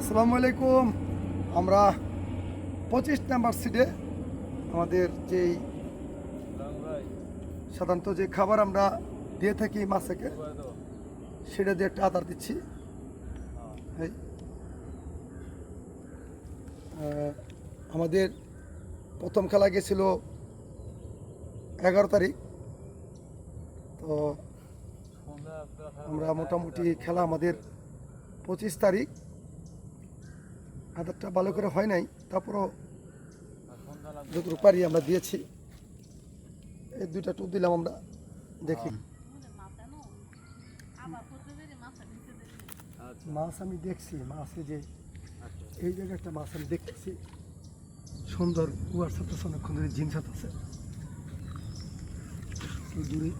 আসসালামু আলাইকুম। আমরা পঁচিশ নাম্বার সিটে আমাদের যেই সাধারণত যে খাবার আমরা দিয়ে থাকি মাছকে, সেটা দিয়ে একটা আদার দিচ্ছি। আমাদের প্রথম খেলা গেছিল এগারো তারিখ। তো আমরা মোটামুটি খেলা আমাদের পঁচিশ তারিখ। আদারটা ভালো করে হয় নাই, তারপরও যতটুকু পারি আমরা দিয়েছি। এই দুইটা টুপ দিলাম আমরা, দেখি। মাছ আমি দেখছি, মাছে যে, এই জায়গায় একটা মাছ আমি দেখতেছি। সুন্দর কুয়ার সাথে অনেকক্ষণ ধরে জিন সাথে আছে। দূরে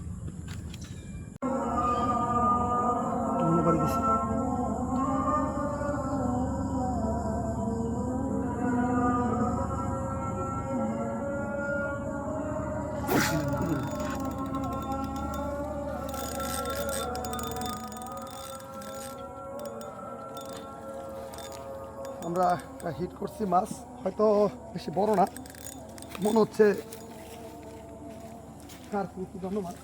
একটা হিট করছি মাছ, হয়তো বেশি বড় না। মনে হচ্ছে কার কি ধন্যবাদ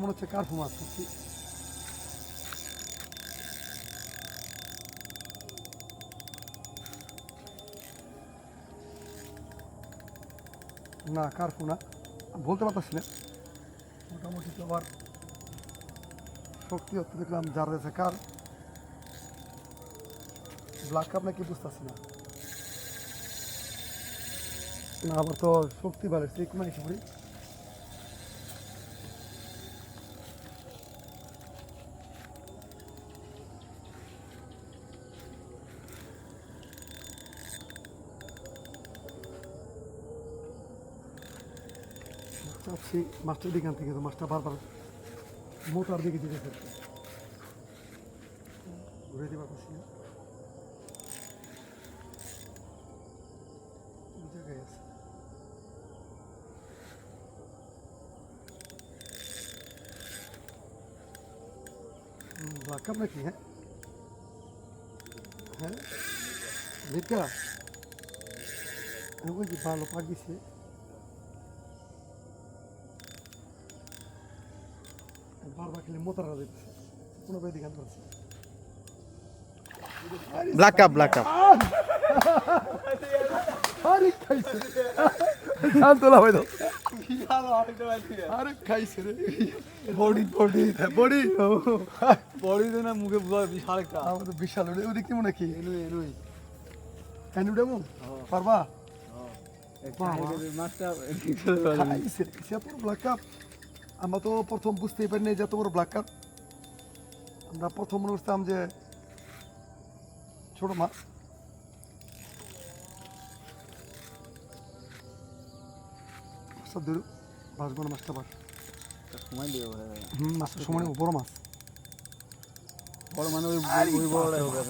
মনে হচ্ছে কার্ফু মাছ করছি না কার্ফু না। বলতে পারতেছি না। মোটামুটি তো আবার শক্তি হতে দেখলাম যার আছে কার? ব্ল্যাক কাপ নাকি বুঝতেছি না। আবার তো শক্তি বাড়ছে একটু নাই চাচ্ছি মাছটার দিকে আনতে কিন্তু মাছটা বারবার মোটার দিকে দিতে ফেলছে ঘুরে দিবা পাচ্ছি না ওই জায়গায় আছে ব্ল্যাক কাপ নাকি হ্যাঁ হ্যাঁ ভিটা ওই যে ভালো পাকিছে বারবার খেলে মোতারা দিতেছে কোনো বেদি গান করছে ব্ল্যাক কাপ ব্ল্যাক কাপ আরে খাইছে। শান্ত না দাও আরে খাইছে রে। Body body. বডি। বড়ি না মুখে বুঝা বিশাল একটা। বিশাল ওটা ওদিক কেমন নাকি এনুই এনুই এনু ডেমো পারবা? মাছটা খাইছে সে তোর ব্ল্যাক কাপ আমরা তো প্রথম বুঝতেই পারিনি যে এত বড় ব্ল্যাক আমরা প্রথম মনে করতাম যে ছোট মাছ মাছটা ধরু ভাসবো না মাছটা বার সময় দিয়ে হবে হুম মাছটা সময় নেব, বড় মাছ। বড় মানে ওই ওই বড়টাই হবে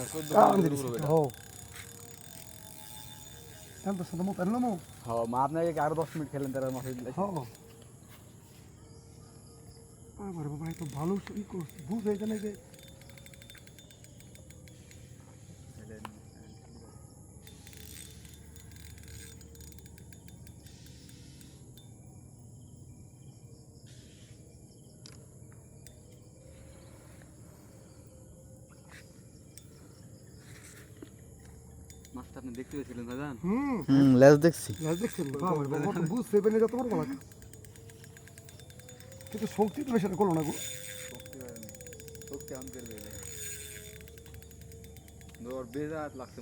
মো হ্যাঁ মা? আপনাকে আরও দশ মিনিট খেলেন তারা মাছ হ্যাঁ আরে বাবা এই তো ভালো ই করছে বুঝ এখানে যে। মাছটা আপনি দেখতে পেয়েছিলেন দাদান হুম। হুম লেজ দেখছি। লাজ দেখছেন? বাবা বাবা বুঝতে পেরে যত বড় বলা কিন্তু শক্তি তো বেশি করল না গো। শক্তি লাগছে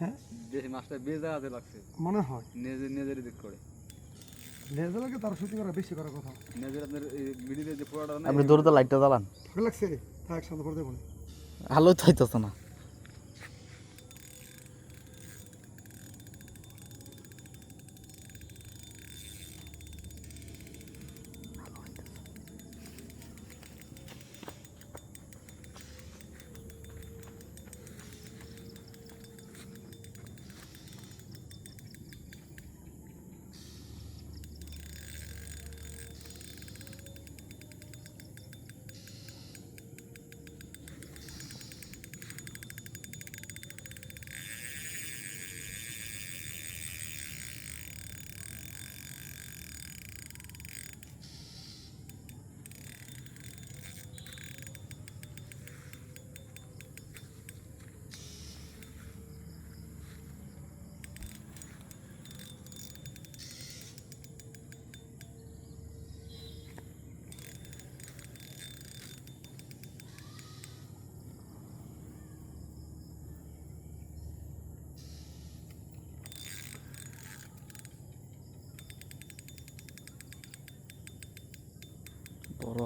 হ্যাঁ? বেশি মাছটা বেজা হাতে লাগছে। মনে হয়। নেজে নেজের দিক করে। তার সুতি করা বেশি করার কথা। নেজের আপনার মিডিলে যে পোড়াটা না আপনি দৌড়তে লাইটটা জ্বালান। ভালো লাগছে তা একসাথে করে দেখুন আলোই তো হইতেছে না।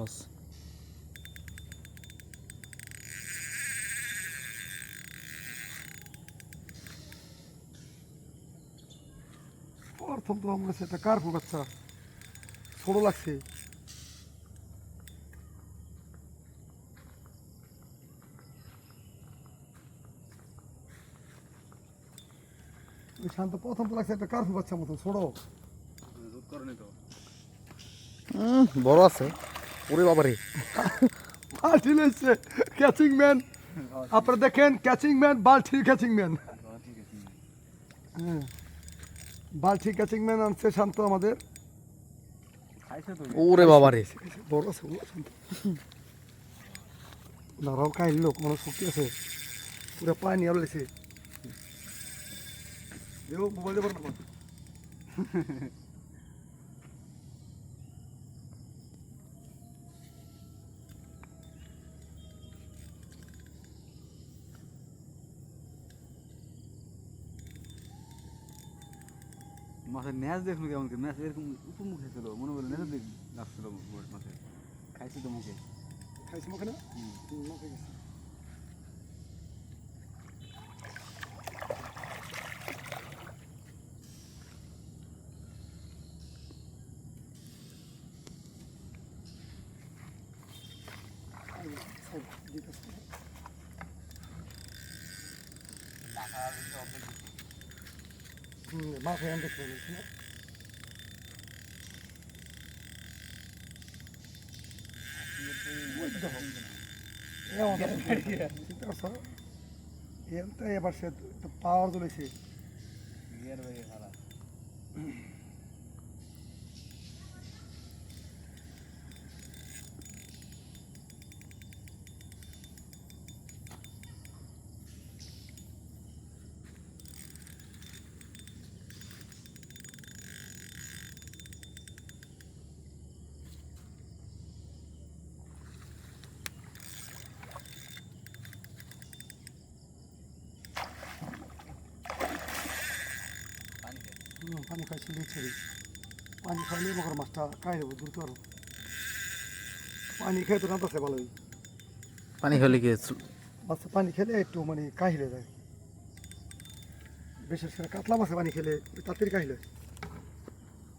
আছে প্রথম তো আমার একটা কার্পু বাচ্চা? ছোট লাগছে। শান্ত প্রথম তো লাগছে একটা কার্পু বাচ্চা মতো ছোট বড় আছে। ওরে বাবারে। বাল্টি লইছে ক্যাচিং ম্যান আপনারা দেখেন ক্যাচিং ম্যান বাল্টির ক্যাচিং ম্যান বাল্টি ক্যাচিং ম্যান আনছে শান্ত আমাদের। ওরে বাবারে। বড় শান্ত দাঁড়াও কাহিল লোক মানে শক্তি আছে। পুরো পানি আর লেছে মোবাইল দেবার না মাছের ন্যাচ দেখল কেমন কি ম্যাচ এরকম উপর মুখে ছিল মনে বলে ন্যাচের দিক লাগছিল মাছের খাইছে তো মুখে। খাইছি মুখে না? মুখে গেছে। হুম, মাথায় আনতে পারি না ఎంత এবার সে পাওয়ার তুলেছে। ছেড়ে পানি খাইলে মকর মাছটা খাই দেবো দ্রুত আরও পানি খেয়ে তো রান্তাছে ভালোই। পানি মাছ পানি খেলে একটু মানে কাহিলে যায় বিশেষ করে কাতলা মাছে পানি খেলে তাড়াতাড়ি কাহিলে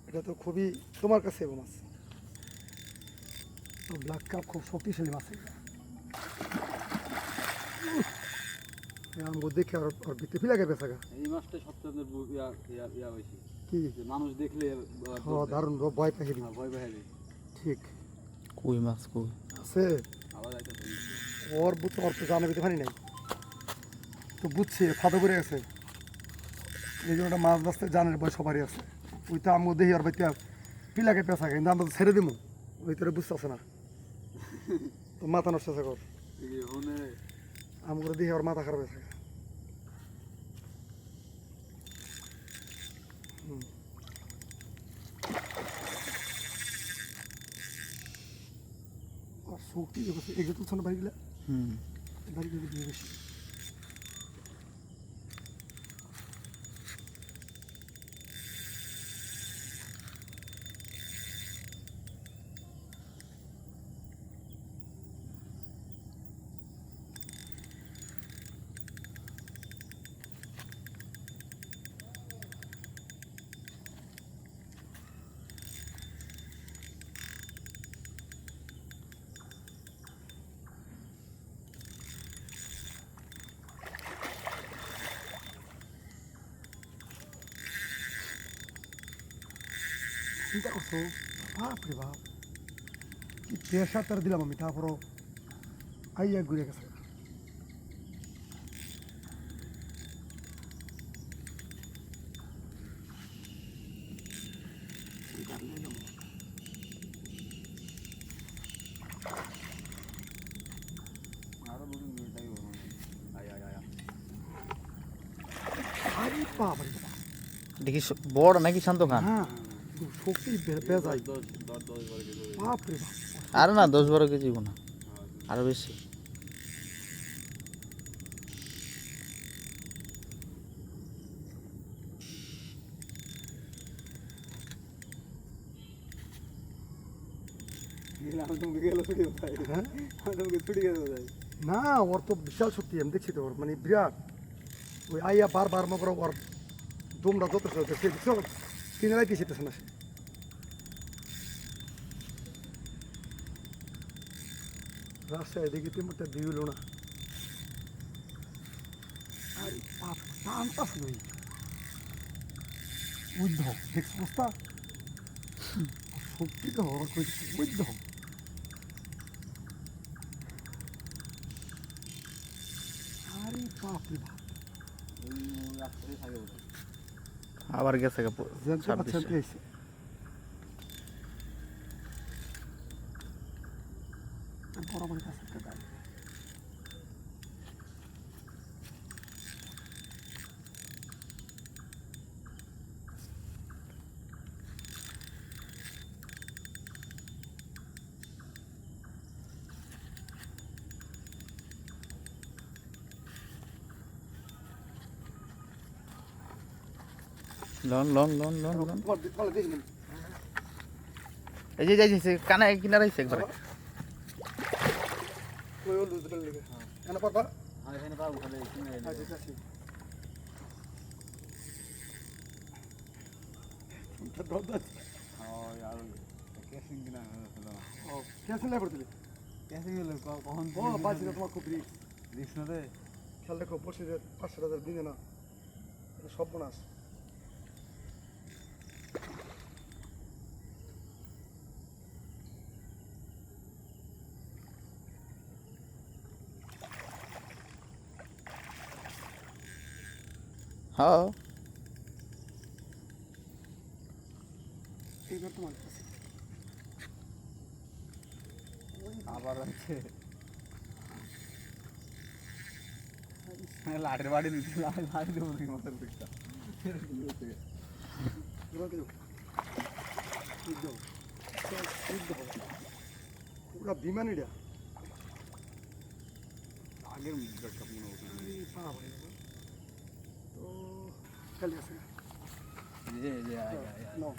এটা খুবই তোমার কাছে মাছ। ব্ল্যাক কাপ খুব শক্তিশালী মাছ এগুলো। দেখে আর আর ভিতরে ফিলাকে বেসা গা এই মাছটা সবচেয়ে ইয়া ইয়া ইয়া হয়েছে। কি? মানুষ দেখলে ও দারুণ ভয় পাখি হ্যাঁ, ভয় পাই ঠিক। কই মাছ কই? আছে? আবার যাইতে ওর বুঝতে ওর তো জানা পেতে পারি নাই। তো বুঝছি ফাঁদে পড়ে গেছে। এই জন্য মাছ রাস্তায় জানের বয় সবারই আছে। ওই তো আমি দেখি আর বাইতে পিলাকে পেঁচা কিন্তু আমরা তো ছেড়ে দিমু। ওই তোরে বুঝতেছে না। তো মাথা নষ্ট আছে কর। ওখানে দিয়ে ওর মাথা খারাপ থাকে। আর শক্তি এগুলো তুলছ না বাড়িগুলা হুম বাড়িগুলো দিয়ে বেশি চিন্তা করছ বাপরে বাপ। কি প্রেশার তার দিলাম আমি তারপরও আইয়া ঘুরে গেছে। বাপ। দেখি বড় নাকি শান্ত খান? হ্যাঁ। শক্তি বাপ। আর না দশ বারো কেজি না। আরও বেশি। হ্যাঁ? না ওর তো বিশাল শক্তি আমি দেখছি তো ওর মানে বিরাট। ওই আইয়া বারবার করো ওর দমটা যত সে দেখছ কিনে রাখি সেতেছে না রাস্তায় তেমন একটা বিউল না। আরে বাপ টানতাস নই বুদ্ধ দেখছ বস্তা সত্যি তো ওরা কইছে বুদ্ধ আরে বাপ রে বাপ। রাস্তায় থাকে আবার গেছে গা প- জানতে পারছেন ছাব্বিশে পেয়েছি বরাবর কাছে একটা গাড়ি লন লন লন লন এই যে যাইছে কানে কিনারে আইছে একবারে। লুজ করে লেগে কেন এখানে পাবো খালি আচ্ছা আচ্ছা কিনা ও কেসে কখন ও বাজি তোমার খুব রিস্ক। রিক্স না রে। খেয়াল রেখো বসে পাঁচশো হাজার দিনে না বোনাস হ্যাঁ। আবার হচ্ছে লাটের বাড়ি দিচ্ছি লাটের বাড়ি দেবো দাও পুরা বিমান এটা আগের ব্যাগটা মনে হতো এই বাবা রে বাবা। তো খালি আছে। না যে যে আয় আয় আয়। নাও।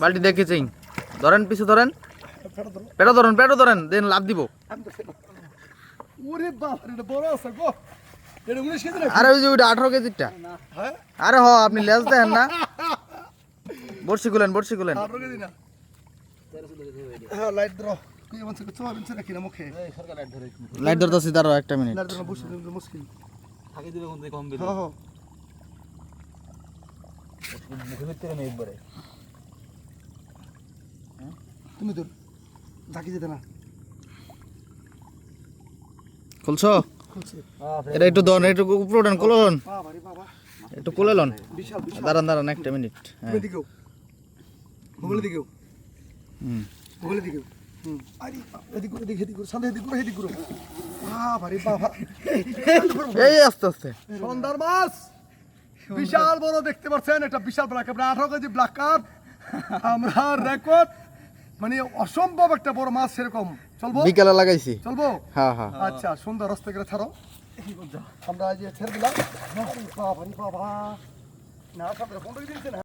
বালতি দেখে চিং ধরেন পিছু ধরেন। পেটো ধরেন পেটো ধরেন দেন লাভ দিব। আরে ওই যে ওইটা আঠারো কেজিরটা হ্যাঁ? আরে হ আপনি লেজ দেন না। বড়শি গুলেন বড়শি গুলেন আঠারো কেজি না। হ্যাঁ লাইট ধরো। কি এমন থেকে চোয়া বিনছে নাকি না মুখে? এই সরকার লাইট ধরে লাইট ধরতেছি তারও একটা মিনিট লাইট ধরো বসে দিন মুশকিল থাকি দিবে কোন থেকে কম বের হ্যাঁ হ্যাঁ মুখে একবারে তুমি তোর ঝাঁকি যেতে না খুলছো এটা একটু ধরেন একটু উপরে একটু কোলে লন বিশাল বিশাল দাঁড়ান দাঁড়ান একটা মিনিট হ্যাঁ তুমি দিকেও ভূগোলে দিকেও হুম ভূগোলে দিকেও হুম আরে এদিক এদিক এদিক সামনে এদিক করে এদিক করে বাবা রে বাবা এই আস্তে আস্তে সন্ধ্যার মাছ বিশাল বড় দেখতে পাচ্ছেন একটা বিশাল ব্ল্যাক কাপ আঠারো কেজি ব্ল্যাক কাপ আমরা রেকর্ড মানে অসম্ভব একটা বড় মাছ সেরকম। চলবো? বিকালে লাগাইছি। চলবো? হ্যাঁ হ্যাঁ। আচ্ছা সুন্দর রাস্তা করে ছাড়ো। আমরা আজ ছেড়ে দিলাম। বাবা বাবা না সামনে ফোন দিয়েছে না।